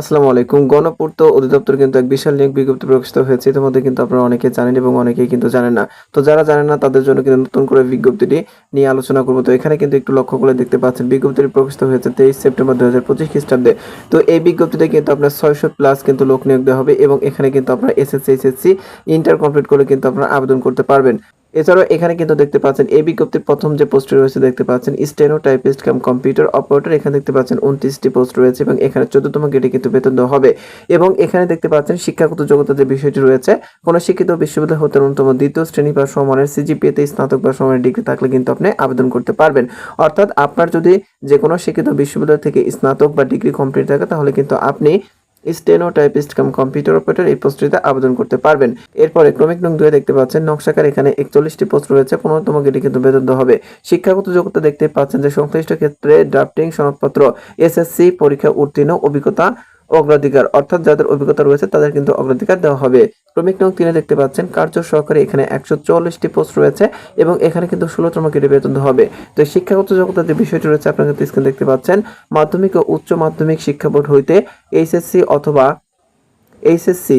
আসসালামু আলাইকুম। গণপূর্ত অধিদপ্তর কিন্তু এক বিশাল নিয়োগ বিজ্ঞপ্তি প্রকাশিত হয়েছে। ইতিমধ্যে কিন্তু আপনারা অনেকে জানেন এবং অনেকেই কিন্তু জানেন না। তো যারা জানেন না, তাদের জন্য কিন্তু নতুন করে বিজ্ঞপ্তিটি নিয়ে আলোচনা করব। তো এখানে কিন্তু একটু লক্ষ্য করে দেখতে পাচ্ছেন, বিজ্ঞপ্তিটি প্রকাশিত হয়েছে তেইশ সেপ্টেম্বর দু হাজার পঁচিশ খ্রিস্টাব্দে। তো এই বিজ্ঞপ্তিতে কিন্তু আপনার ছয়শো প্লাস কিন্তু লোক নিয়োগ দেওয়া হবে এবং এখানে কিন্তু আপনারা এসএসসি এসএসসি, ইন্টার কমপ্লিট করে কিন্তু আপনারা আবেদন করতে পারবেন। এছাড়াও এখানে কিন্তু দেখতে পাচ্ছেন এই বিজ্ঞপ্তির প্রথম যে পোস্ট রয়েছে, দেখতে পাচ্ছেন steno typist cum computer operator এখানে দেখতে পাচ্ছেন উনত্রিশটি পোস্ট রয়েছে এবং এখানে চোদ্দতম গেটে কিন্তু বেতন দেওয়া হবে। এবং এখানে দেখতে পাচ্ছেন শিক্ষাগত যোগ্যতা যে বিষয়টি রয়েছে, কোনো শিক্ষিত বিশ্ববিদ্যালয় হতে ন্যূনতম দ্বিতীয় শ্রেণি বা সমানের সিজিপিএতে স্নাতক বা সমানের ডিগ্রি থাকলে কিন্তু আপনি আবেদন করতে পারবেন। অর্থাৎ আপনার যদি যে কোনো শিক্ষিত বিশ্ববিদ্যালয় থেকে স্নাতক বা ডিগ্রি কমপ্লিট থাকে, তাহলে কিন্তু আপনি steno typist cum computer operator এই পোস্টটিতে আবেদন করতে পারবেন। এরপরে ক্রমিক নং দুয়ে দেখতে পাচ্ছেন, নকশাকার এখানে একচল্লিশটি পোস্ট রয়েছে পনেরোতম গেটে কিন্তু বেতন হবে। শিক্ষাগত যোগ্যতা দেখতে পাচ্ছেন যে সংশ্লিষ্ট ক্ষেত্রে ড্রাফটিং সনদপত্র, এসএসসি পরীক্ষা উত্তীর্ণ অভিজ্ঞতা অগ্রাধিকার, অর্থাৎ যাদের অভিজ্ঞতা রয়েছে তাদের কিন্তু অগ্রাধিকার দেওয়া হবে। ক্রমিক নং তিনে দেখতে পাচ্ছেন, কার্য সহকারে এখানে একশো চল্লিশটি পোস্ট রয়েছে এবং এখানে কিন্তু ষোলোতম গেটে বেতন হবে। তো শিক্ষাগত যোগ্যতার যে বিষয়টি রয়েছে আপনারা কিন্তু স্ক্রিন দেখতে পাচ্ছেন, মাধ্যমিক ও উচ্চ মাধ্যমিক শিক্ষা বোর্ড হইতে এইচএসসি অথবা এইচএসসি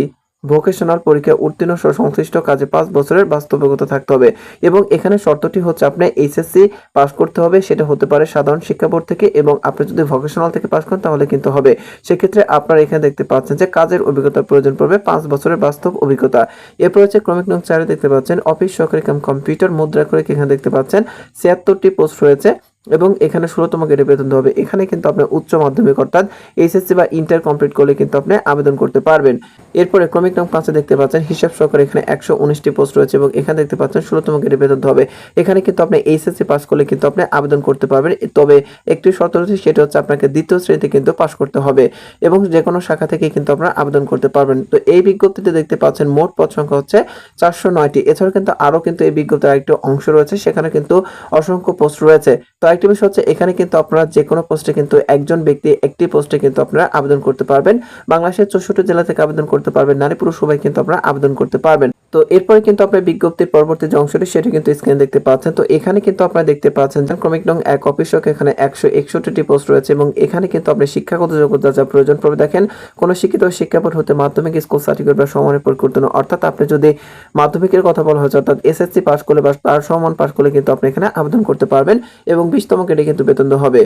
ভোকেশনাল পরীক্ষায় উত্তীর্ণ সহ সংশ্লিষ্ট কাজে পাঁচ বছরের বাস্তবিকতা থাকতে হবে। এবং এখানে শর্তটি হচ্ছে আপনি এইচএসসি পাস করতে হবে, সেটা হতে পারে সাধারণ শিক্ষা বোর্ড থেকে এবং আপনি যদি ভোকেশনাল থেকে পাস করেন তাহলে কিন্তু হবে। সেক্ষেত্রে আপনারা এখানে দেখতে পাচ্ছেন যে কাজের অভিজ্ঞতার প্রয়োজন পড়বে পাঁচ বছরের বাস্তব অভিজ্ঞতা। এরপর হচ্ছে ক্রমিক নং চারে দেখতে পাচ্ছেন, অফিস সহকারী কাম কম্পিউটার মুদ্রা করে এখানে দেখতে পাচ্ছেন, ছিয়াত্তরটি পোস্ট রয়েছে। এবং এখানে ষোলোতম গেটে বেতন দেওয়া হবে। এখানে কিন্তু আপনি উচ্চ মাধ্যমিক অর্থাৎ এইচএসসি বা ইন্টার কমপ্লিট করলে কিন্তু আপনি আবেদন করতে পারবেন। এরপরে ক্রমিক নং পাঁচে দেখতে পাচ্ছেন, হিসাব সহকারে এখানে একশো উনিশটি পোস্ট রয়েছে এবং এখানে দেখতে পাচ্ছেন ষোলোতম গেটে বেতন দেওয়া হবে। এখানে কিন্তু আপনি এইচএসসি পাস করলে কিন্তু আপনি আবেদন করতে পারবেন। তবে একটি শর্ত রয়েছে, সেটা হচ্ছে আপনাকে দ্বিতীয় শ্রেণীতে কিন্তু পাস করতে হবে এবং যে কোনো শাখা থেকে কিন্তু আপনারা আবেদন করতে পারবেন। তো এই বিজ্ঞপ্তিতে দেখতে পাচ্ছেন মোট পদ সংখ্যা হচ্ছে চারশো নয়টি। এছাড়াও কিন্তু আরও কিন্তু এই বিজ্ঞপ্তির আরেকটি অংশ রয়েছে, সেখানে কিন্তু অসংখ্য পোস্ট রয়েছে। তো আরেকটি বিষয় হচ্ছে, এখানে কিন্তু আপনারা যে কোনো পোস্টে কিন্তু একজন ব্যক্তি একটি পোস্টে কিন্তু আপনারা আবেদন করতে পারবেন। বাংলাদেশের চৌষট্টি জেলা থেকে আবেদন করতে পারবেন। নারী পুরুষ সবাই কিন্তু আপনারা আবেদন করতে পারবেন। তো এরপরে কিন্তু আপনার বিজ্ঞপ্তির পরবর্তী যে অংশটি, সেটা কিন্তু স্ক্রিনে দেখতে পাচ্ছেন। তো এখানে কিন্তু আপনারা দেখতে পাচ্ছেন ক্রমিক নং এক অফিসক এখানে একশো একষট্টি পোস্ট রয়েছে এবং এখানে কিন্তু আপনি শিক্ষাগত যোগ্যতা যা প্রয়োজন পড়বে, দেখেন কোনো শিক্ষিত শিক্ষা হতে মাধ্যমিক স্কুল সার্টিফিকেট বা সমানের পরিকর্তন অর্থাৎ আপনি যদি মাধ্যমিকের কথা বলা হয়েছে অর্থাৎ এসএসসি পাস করলে বা তার সমান পাস করলে কিন্তু আপনি এখানে আবেদন করতে পারবেন এবং বিশতম কেটে কিন্তু বেতন হবে।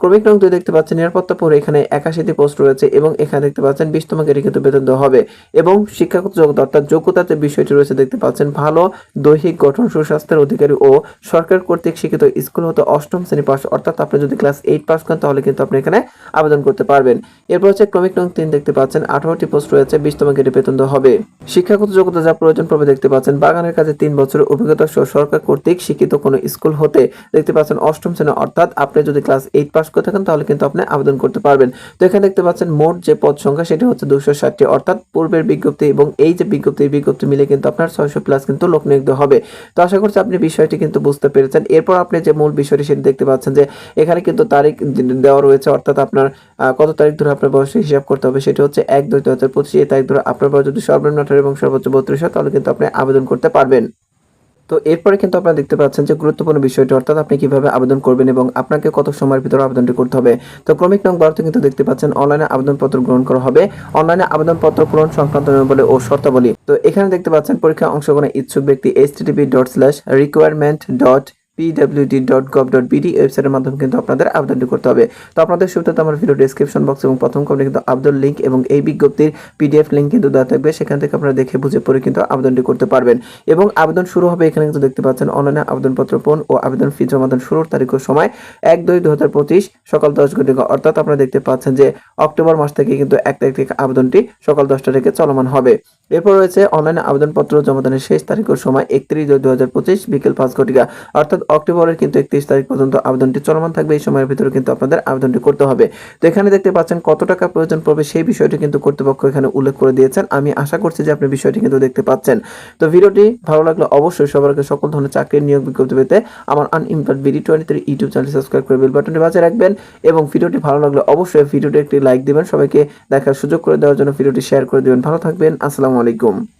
ক্রমিক নং দুই দেখতে পাচ্ছেন, নিরাপত্তা পরে এখানে একাশিটি পোস্ট রয়েছে এবং এখানে দেখতে পাচ্ছেন বিশতম গেটে কিন্তু বেতন দেওয়া হবে এবং শিক্ষাগত যোগ্যতা অর্থাৎ যোগ্যতার যে বিষয়টি রয়েছে দেখতে পাচ্ছেন, ভালো দৈহিক গঠন, সুস্বাস্থ্যের অধিকারী ও সরকার কর্তৃক শিক্ষিত স্কুল হতে অষ্টম শ্রেণি পাস অর্থাৎ আপনি যদি ক্লাস এইট পাস করেন তাহলে কিন্তু আপনি এখানে আবেদন করতে পারবেন। এরপর হচ্ছে ক্রমিক রং তিন দেখতে পাচ্ছেন, আঠারোটি পোস্ট রয়েছে বিশতম গেটে বেতন দেওয়া হবে। শিক্ষাগত যোগ্যতা যা প্রয়োজন পড়বে দেখতে পাচ্ছেন, বাগানের কাজে তিন বছরের অভিজ্ঞতা সহ সরকার কর্তৃক শিক্ষিত কোনো স্কুল হতে দেখতে পাচ্ছেন অষ্টম শ্রেণি, অর্থাৎ আপনি যদি ক্লাস এইট পাস করে থাকেন, তাহলে কিন্তু আপনি আবেদন করতে পারবেন। তো এখানে দেখতে পাচ্ছেন মোট যে পদ সংখ্যা, সেটা হচ্ছে দুশো ষাটটি। অর্থাৎ পূর্বের বিজ্ঞপ্তি এবং এই যে বিজ্ঞপ্তি বিজ্ঞপ্তি মিলে কিন্তু আপনার ছয়শো প্লাস কিন্তু লোক নিয়োগ হবে। তো আশা করছি আপনি বিষয়টি কিন্তু বুঝতে পেরেছেন। এরপর আপনি যে মূল বিষয়টি, সেটা দেখতে পাচ্ছেন যে এখানে কিন্তু তারিখ দেওয়া রয়েছে, অর্থাৎ আপনার কত তারিখ ধরে আপনার বয়সে হিসাব করতে হবে, সেটা হচ্ছে এক দুই দু হাজার পঁচিশ। এই তারিখ ধরে আপনার বয়স যদি সর্বনিম্ন আঠারো এবং সর্বোচ্চ বত্রিশ হয়, তাহলে কিন্তু আপনি আবেদন করতে পারবেন। তো এরপরে কিন্তু আপনারা দেখতে পাচ্ছেন যে গুরুত্বপূর্ণ বিষয়টি, অর্থাৎ আপনি কীভাবে আবেদন করবেন এবং আপনাকে কত সময়ের ভিতরে আবেদনটি করতে হবে। তো ক্রমিক নং বারোতে কিন্তু দেখতে পাচ্ছেন অনলাইনে আবেদনপত্র গ্রহণ করা হবে। অনলাইনে আবেদনপত্র পূরণ সংক্রান্ত নিয়মাবলী ও শর্তাবলী। তো এখানে দেখতে পাচ্ছেন পরীক্ষা অংশগ্রহণের ইচ্ছুক ব্যক্তি H TV dot slash requirement dot BD ওয়েবসাইটের মাধ্যমে কিন্তু আপনাদের আবেদনটি করতে হবে। তো আপনাদের সুবিধাতে আমার ভিডিও ডিসক্রিপশন বক্স এবং প্রথম কমে কিন্তু আবেদন লিঙ্ক এবং এই বিজ্ঞপ্তির পিডিএফ লিঙ্ক কিন্তু দেওয়া থাকবে। সেখান থেকে আপনারা দেখে বুঝে পড়ে কিন্তু আবেদনটি করতে পারবেন। এবং আবেদন শুরু হবে এখানে কিন্তু দেখতে পাচ্ছেন অনলাইনে আবেদনপত্র পূরণ ও আবেদন ফি জমাদান শুরুর তারিখ ও সময় এক দুই দু হাজার পঁচিশ সকাল দশ ঘটিকা। অর্থাৎ আপনারা দেখতে পাচ্ছেন যে অক্টোবর মাস থেকে কিন্তু এক তারিখ থেকে আবেদনটি সকাল দশটা থেকে চলমান হবে। এরপর রয়েছে অনলাইনে আবেদনপত্র জমাদানের শেষ তারিখ ও সময় একত্রিশ দুই দু হাজার পঁচিশ বিকেল পাঁচ ঘটিকা। অর্থাৎ অক্টোবরের কিন্তু একত্রিশ তারিখ পর্যন্ত আবেদনটি চলমান থাকবে। এই সময়ের ভিতরে কিন্তু আপনাদের আবেদনটি করতে হবে। তো এখানে দেখতে পাচ্ছেন কত টাকা প্রয়োজন পড়বে সেই বিষয়টি কিন্তু কর্তৃপক্ষ এখানে উল্লেখ করে দিয়েছেন। আমি আশা করছি যে আপনি বিষয়টি কিন্তু দেখতে পাচ্ছেন। তো ভিডিওটি ভালো লাগলে অবশ্যই আগে সকল ধরনের চাকরির নিয়োগ বিজ্ঞপ্তি পেতে আমার unemployed BD twenty three YouTube channel subscribe করে বেল বাটনটি বাজিয়ে রাখবেন এবং ভিডিওটি ভালো লাগলে অবশ্যই ভিডিওটি একটি লাইক দিবেন। সবাইকে দেখার সুযোগ করে দেওয়ার জন্য ভিডিওটি শেয়ার করে দিবেন। ভালো থাকবেন। আসসালামু আলাইকুম।